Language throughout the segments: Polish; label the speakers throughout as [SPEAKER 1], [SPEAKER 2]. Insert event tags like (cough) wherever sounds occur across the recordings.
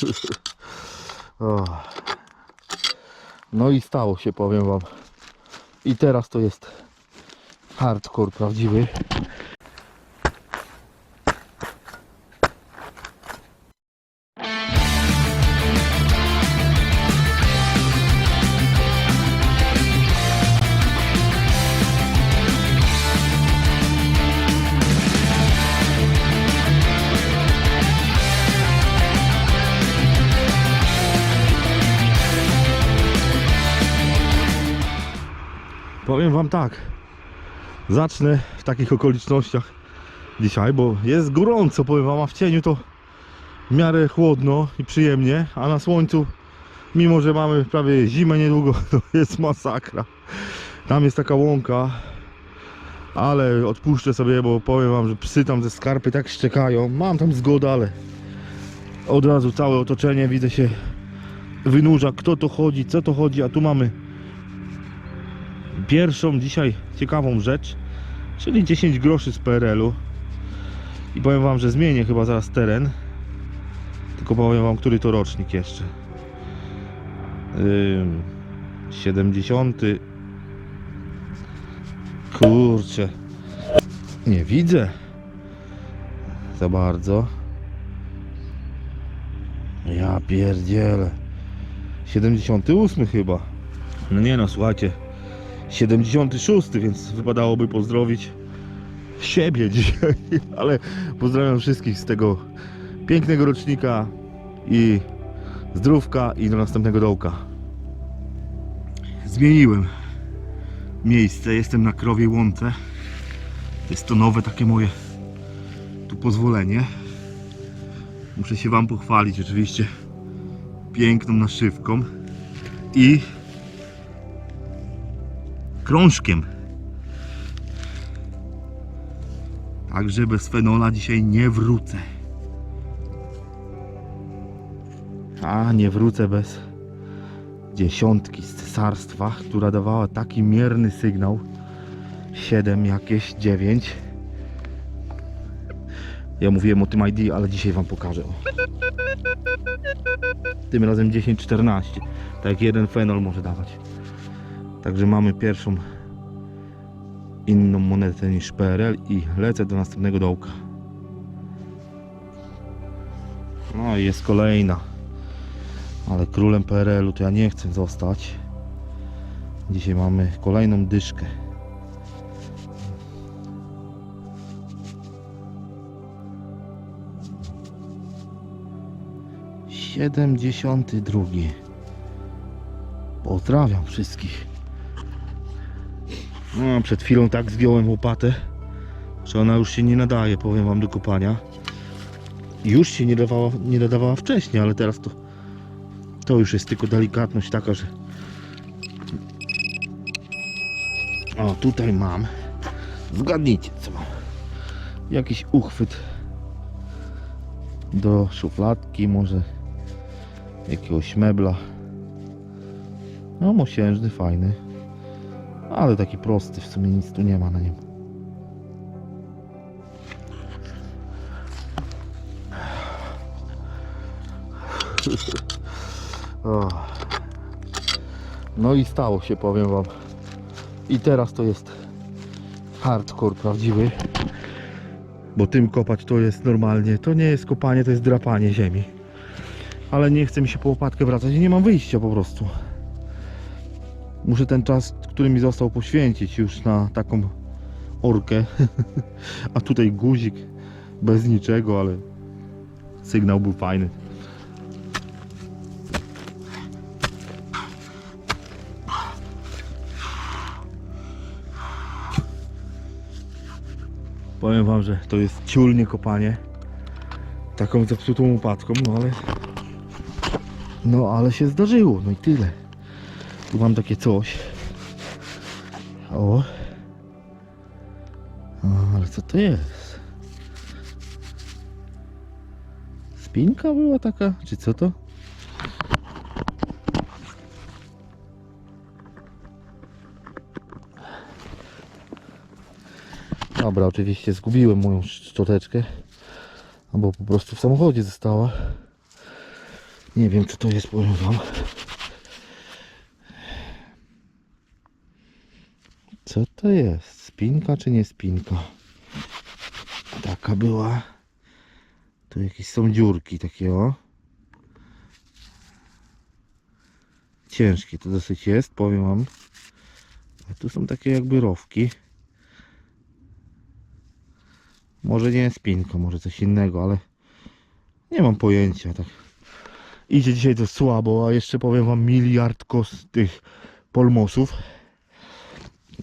[SPEAKER 1] (laughs) No i stało się, powiem wam. I teraz to jest hardcore prawdziwy. Powiem wam tak. Zacznę w takich okolicznościach dzisiaj, bo jest gorąco, powiem wam, a w cieniu to w miarę chłodno i przyjemnie, a na słońcu, mimo że mamy prawie zimę niedługo, (laughs) to jest masakra. Tam jest taka łąka, ale odpuszczę sobie, bo powiem wam, że psy tam ze skarpy tak szczekają. Mam tam zgodę, ale od razu całe otoczenie widzę się wynurza, kto to chodzi, co to chodzi, a tu mamy pierwszą dzisiaj ciekawą rzecz, czyli 10 groszy z PRL-u. I powiem wam, że zmienię chyba zaraz teren. Tylko powiem wam, który to rocznik jeszcze. Ym, 70. Kurczę. Nie widzę. Za bardzo. Ja pierdzielę. 78 chyba. No nie no, słuchajcie. 76, więc wypadałoby pozdrowić siebie (laughs) dzisiaj, ale pozdrawiam wszystkich z tego pięknego rocznika i zdrówka i do następnego dołka. Zmieniłem miejsce, jestem na Krowiej Łące. Jest to nowe takie moje tu pozwolenie. Muszę się Wam pochwalić oczywiście piękną naszywką i krążkiem. Także bez fenola dzisiaj nie wrócę. A nie wrócę bez dziesiątki z cesarstwa, która dawała taki mierny sygnał. 7 jakieś, 9. Ja mówiłem o tym ID, ale dzisiaj wam pokażę. Tym razem 10-14. Tak jeden fenol może dawać. Także mamy pierwszą inną monetę niż PRL i lecę do następnego dołka. No i jest kolejna. Ale królem PRL-u to ja nie chcę zostać. Dzisiaj mamy kolejną dyszkę. Siedemdziesiąty drugi. Pozdrawiam wszystkich. No, przed chwilą tak zgiąłem łopatę, że ona już się nie nadaje, powiem wam, do kopania. Już się nie, dawała, nie nadawała wcześniej, ale teraz to, to już jest tylko delikatność taka, że... O, tutaj mam. Zgadnijcie, co mam. Jakiś uchwyt do szufladki, może jakiegoś mebla. No, mosiężny, fajny. Ale taki prosty, w sumie nic tu nie ma na nim. No i stało się, powiem wam. I teraz to jest hardcore prawdziwy. Bo tym kopać to jest normalnie. To nie jest kopanie, to jest drapanie ziemi. Ale nie chce mi się po łopatkę wracać i nie mam wyjścia po prostu. Muszę ten czas, który mi został poświęcić już na taką orkę. (laughs) A tutaj guzik bez niczego, ale sygnał był fajny. Powiem wam, że to jest ciulnie kopanie. Taką zepsutą łopatką, no ale no ale się zdarzyło, no i tyle. Tu mam takie coś. O. o ale co to jest? Spinka była taka? Czy co to? Dobra, oczywiście zgubiłem moją szczoteczkę. Albo po prostu w samochodzie została. Nie wiem co to jest, powiem wam. Co to jest? Spinka czy nie spinka? Taka była. Tu jakieś są dziurki takie o. Ciężkie to dosyć jest, powiem wam. A tu są takie jakby rowki. Może nie spinka, może coś innego, ale nie mam pojęcia. Tak. Idzie dzisiaj to słabo, a jeszcze powiem wam miliard kos tych polmosów.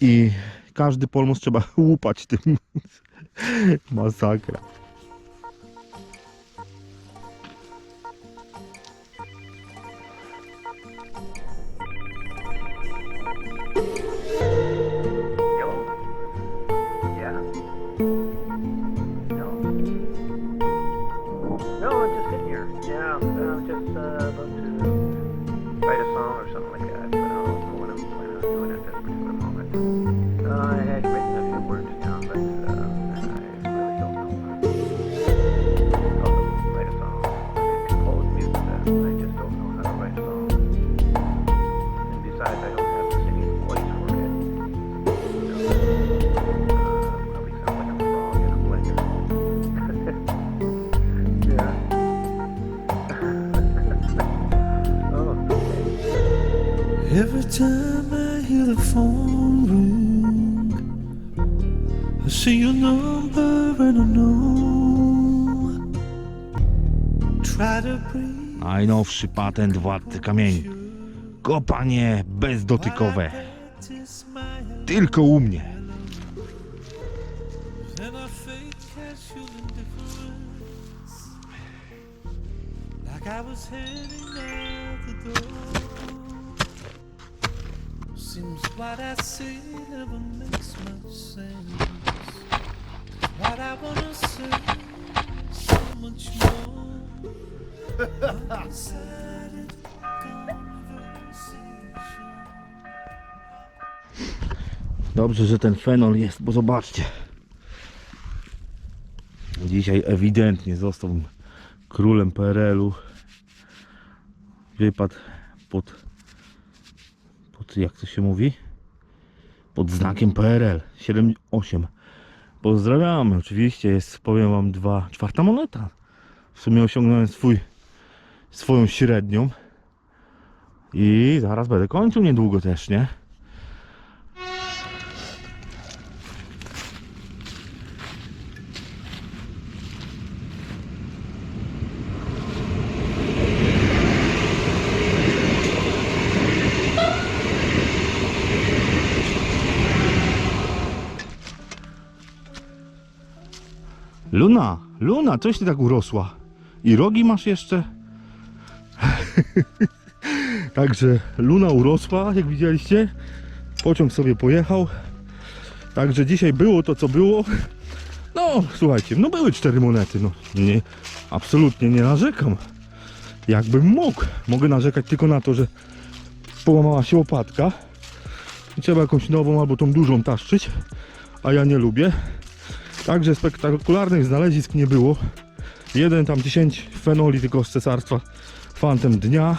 [SPEAKER 1] I każdy polmos trzeba łupać tym. (laughs) Masakra. Najnowszy patent władcy kamieni. Kopanie bezdotykowe. Tylko u mnie.
[SPEAKER 2] What I wanna say, so much more.
[SPEAKER 1] Dobrze, że ten fenol jest, bo zobaczcie. Dzisiaj ewidentnie został królem PRL-u. Wypadł pod, pod, jak to się mówi? Pod znakiem PRL 78. Pozdrawiamy, oczywiście jest, powiem wam, dwa, czwarta moneta. W sumie osiągnąłem swój, swoją średnią. I zaraz będę kończył niedługo też, nie? Luna, Luna, coś ty tak urosła. I rogi masz jeszcze? (laughs) Także Luna urosła, jak widzieliście. Pociąg sobie pojechał. Także dzisiaj było to, co było. No, słuchajcie, no były cztery monety. No, nie, absolutnie nie narzekam. Jakbym mógł. Mogę narzekać tylko na to, że połamała się łopatka. I trzeba jakąś nową albo tą dużą taszczyć. A ja nie lubię. Także spektakularnych znalezisk nie było. Jeden tam 10 fenoli tylko z cesarstwa fantem dnia.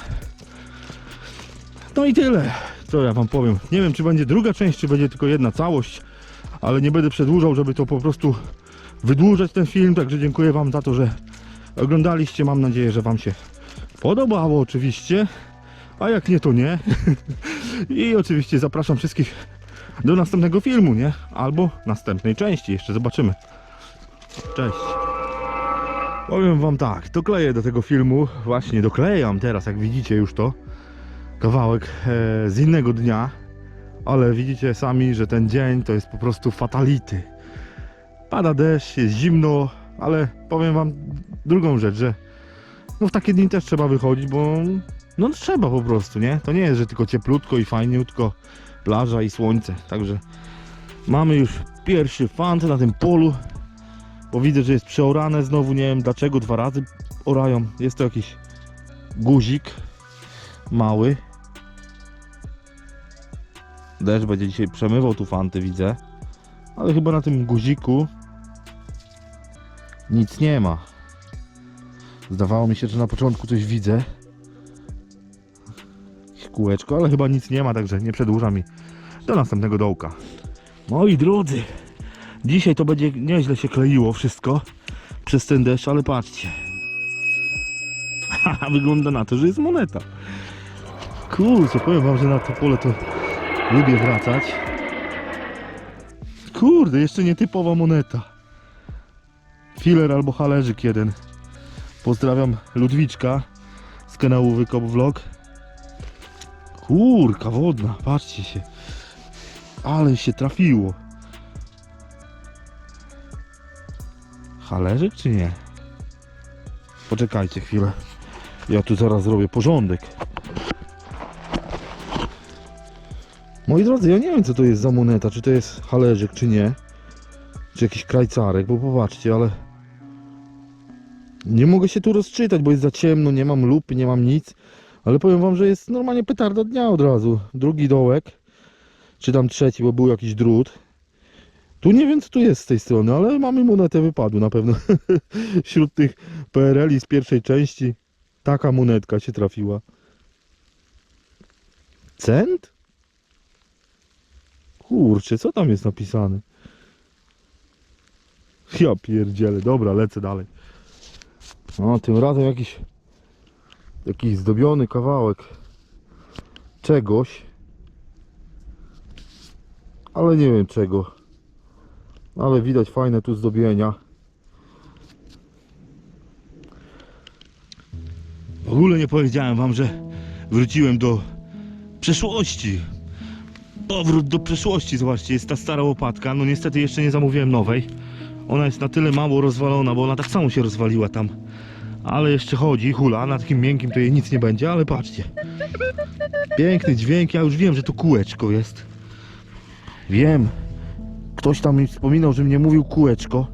[SPEAKER 1] No i tyle. Co ja wam powiem. Nie wiem czy będzie druga część, czy będzie tylko jedna całość, ale nie będę przedłużał, żeby to po prostu wydłużać ten film. Także dziękuję wam za to, że oglądaliście. Mam nadzieję, że wam się podobało oczywiście. A jak nie, to nie. (laughs) I oczywiście zapraszam wszystkich do następnego filmu, nie? Albo następnej części, jeszcze zobaczymy. Cześć. Powiem wam tak, dokleję do tego filmu, właśnie doklejam teraz, jak widzicie już to, kawałek e, z innego dnia, ale widzicie sami, że ten dzień to jest po prostu fatality. Pada deszcz, jest zimno, ale powiem wam drugą rzecz, że no w takie dni też trzeba wychodzić, bo no trzeba po prostu, nie? To nie jest, że tylko cieplutko i fajniutko, plaża i słońce. Także mamy już pierwszy fant na tym polu. Bo widzę, że jest przeorane znowu, nie wiem dlaczego dwa razy orają. Jest to jakiś guzik mały. Deszcz będzie dzisiaj przemywał tu fanty, widzę. Ale chyba na tym guziku nic nie ma. Zdawało mi się, że na początku coś widzę. kółeczko, ale chyba nic nie ma, także nie przedłużam i do następnego dołka. Moi drodzy, dzisiaj to będzie nieźle się kleiło wszystko przez ten deszcz, ale patrzcie. (laughs) Wygląda na to, że jest moneta. Kurczę, powiem wam, że na to pole to lubię wracać. Kurde, jeszcze nietypowa moneta. Filer albo halerzyk jeden. Pozdrawiam Ludwiczka z kanału Wykop Vlog. Kurka wodna, patrzcie się. Ale się trafiło. Halerzyk czy nie? Poczekajcie chwilę. Ja tu zaraz zrobię porządek. Moi drodzy, ja nie wiem co to jest za moneta, czy to jest halerzyk, czy nie. Czy jakiś krajcarek, bo popatrzcie, ale... Nie mogę się tu rozczytać, bo jest za ciemno, nie mam lupy, nie mam nic. Ale powiem wam, że jest normalnie petarda dnia od razu. Drugi dołek, czy tam trzeci, bo był jakiś drut. Tu nie wiem co tu jest z tej strony, ale mamy monetę wypadu na pewno. (laughs) Wśród tych PRL-i z pierwszej części taka monetka się trafiła. Cent? Kurczę, co tam jest napisane? Ja pierdzielę, dobra, lecę dalej. No, tym razem jakiś jakiś zdobiony kawałek czegoś. Ale nie wiem czego. Ale widać fajne tu zdobienia. W ogóle nie powiedziałem wam, że wróciłem do przeszłości. Powrót do przeszłości, zobaczcie, jest ta stara łopatka. No niestety jeszcze nie zamówiłem nowej. Ona jest na tyle mało rozwalona, bo ona tak samo się rozwaliła tam. Ale jeszcze chodzi, hula, na takim miękkim to jej nic nie będzie, ale patrzcie. Piękny dźwięk, ja już wiem, że to kółeczko jest. Wiem. Ktoś tam mi wspominał, że mnie mówił kółeczko.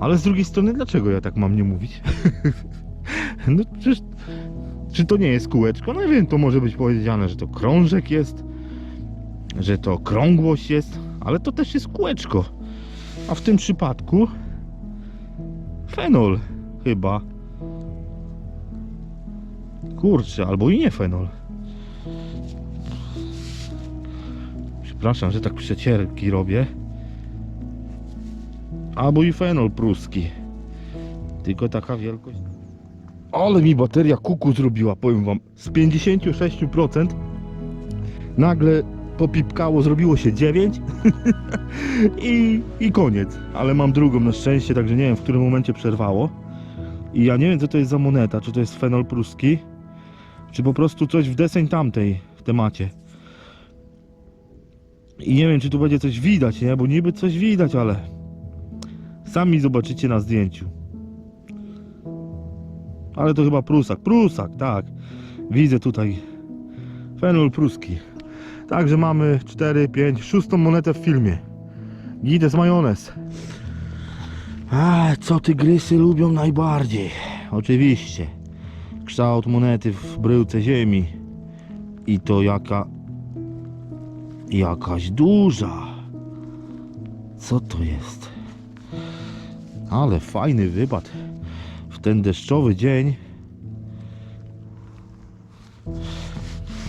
[SPEAKER 1] Ale z drugiej strony, dlaczego ja tak mam nie mówić? (laughs) no przecież... Czy to nie jest kółeczko? No wiem, to może być powiedziane, że to krążek jest, że to krągłość jest, ale to też jest kółeczko. A w tym przypadku fenol chyba. Kurczę, albo i nie fenol. Przepraszam, że tak przecierki robię. Albo i fenol pruski. Tylko taka wielkość. Ale mi bateria kuku zrobiła, powiem wam. Z 56% nagle popipkało, zrobiło się 9 (laughs) i, i koniec. Ale mam drugą na szczęście, także nie wiem w którym momencie przerwało. I ja nie wiem co to jest za moneta, czy to jest fenol pruski, czy po prostu coś w deseń tamtej w temacie. I nie wiem czy tu będzie coś widać, nie? Bo niby coś widać, ale sami zobaczycie na zdjęciu. Ale to chyba prusak, prusak, tak. Widzę tutaj fenol pruski. Także mamy 4, 5, szóstą monetę w filmie. Gides majonez. A co tygrysy lubią najbardziej? Oczywiście. Kształt monety w bryłce ziemi. I to jaka... Jakaś duża. Co to jest? Ale fajny wypad. W ten deszczowy dzień.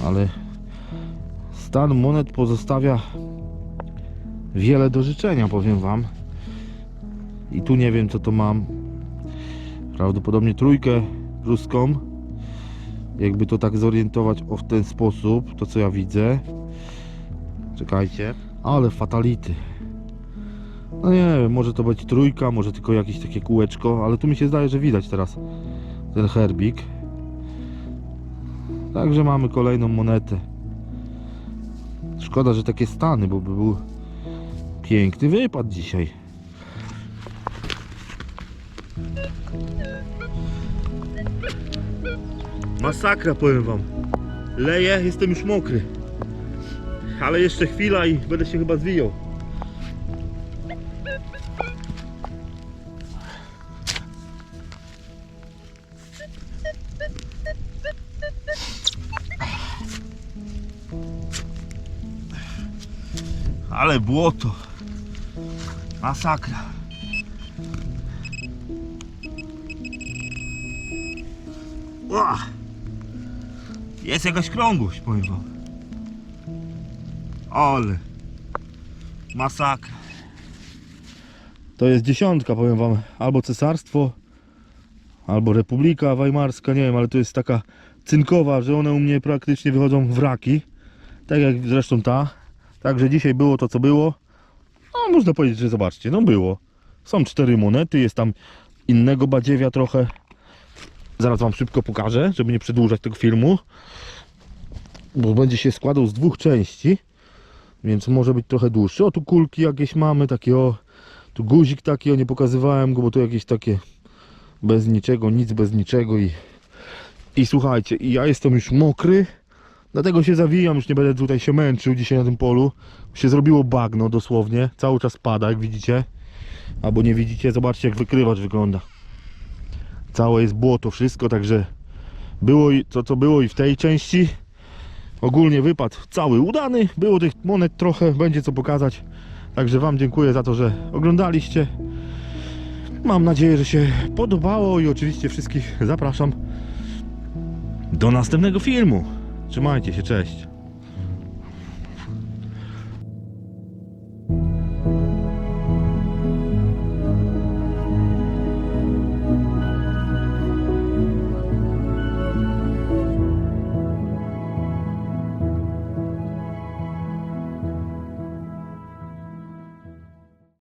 [SPEAKER 1] Ale stan monet pozostawia wiele do życzenia, powiem wam. I tu nie wiem co to mam. Prawdopodobnie trójkę ruską. Jakby to tak zorientować o w ten sposób, to co ja widzę. Czekajcie. Ale fatality. No nie wiem, może to być trójka, może tylko jakieś takie kółeczko, ale tu mi się zdaje, że widać teraz ten herbik. Także mamy kolejną monetę. Szkoda, że takie stany, bo by był piękny wypad dzisiaj. Masakra, powiem wam. Leję, jestem już mokry. Ale jeszcze chwila i będę się chyba zwijał. Ale błoto. Masakra. Ua. Jest jakaś krągłość, powiem wam. Ale. Masakra. To jest dziesiątka, powiem wam. Albo cesarstwo, albo Republika Weimarska, nie wiem, ale to jest taka cynkowa, że one u mnie praktycznie wychodzą wraki. Tak jak zresztą ta. Także dzisiaj było to, co było. No, można powiedzieć, że zobaczcie, no było. Są cztery monety, jest tam innego badziewia trochę. Zaraz wam szybko pokażę, żeby nie przedłużać tego filmu. Bo będzie się składał z dwóch części. Więc może być trochę dłuższy. O, tu kulki jakieś mamy, takie o. Tu guzik taki, o nie pokazywałem go, bo to jakieś takie bez niczego, nic bez niczego i i słuchajcie, i ja jestem już mokry, dlatego się zawijam, już nie będę tutaj się męczył dzisiaj na tym polu. Się zrobiło bagno dosłownie, cały czas pada, jak widzicie. Albo nie widzicie, zobaczcie jak wykrywacz wygląda. Całe jest błoto, wszystko, także było i to co było i w tej części. Ogólnie wypad cały udany, było tych monet trochę, będzie co pokazać. Także Wam dziękuję za to, że oglądaliście. Mam nadzieję, że się podobało i oczywiście wszystkich zapraszam do następnego filmu. Trzymajcie się, cześć.